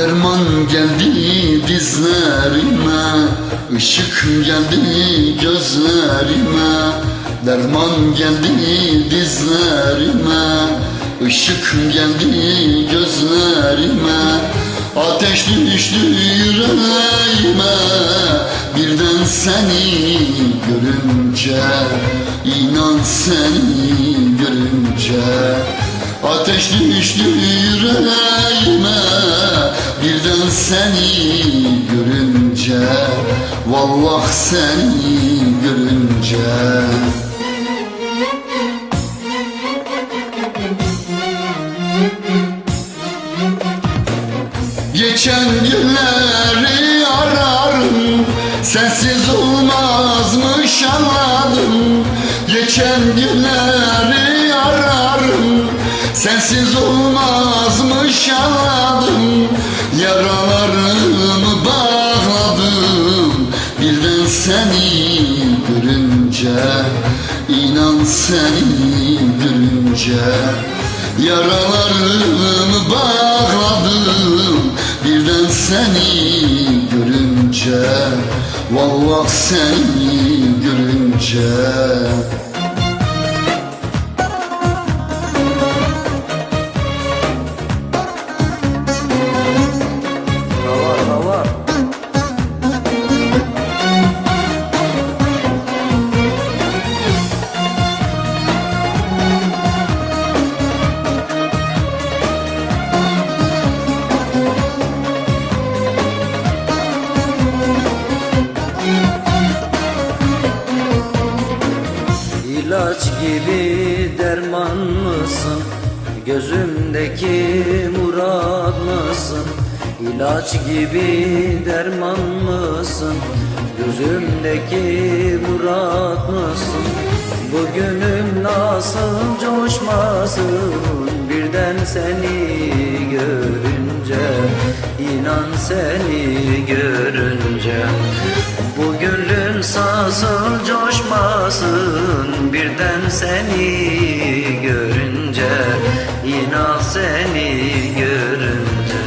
Derman geldi dizlerime Işık geldi gözlerime. Derman geldi dizlerime Işık geldi gözlerime. Ateş düştü yüreğime Birden seni görünce inan seni görünce. Ateş düştü yüreğime Birden seni görünce Vallah seni görünce. Geçen günleri ararım Sensiz olmazmış anladım. Geçen günleri ararım Sensiz olmazmış anladım inan seni görünce Yaralarımı bağladım. Birden seni görünce Vallah seni görünce İlaç gibi derman mısın? Gözümdeki murad mısın? İlaç gibi derman mısın? Gözümdeki murad mısın? Bugünüm nasıl coşmasın Birden seni görünce inan seni görünce Bugünüm nasıl coşmasın Birden seni görünce inan seni görünce.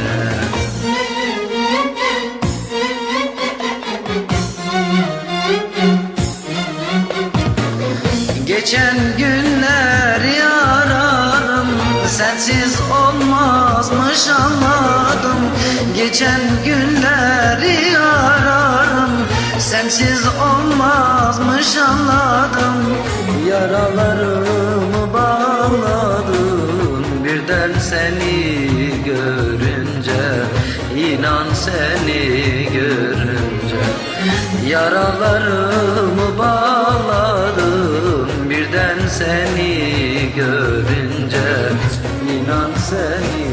Geçen günleri ararım Sensiz olmazmış anladım. Geçen günleri ararım Sensiz Yaralarımı bağladım Birden seni görünce inan seni görünce. Yaralarımı bağladım Birden seni görünce inan seni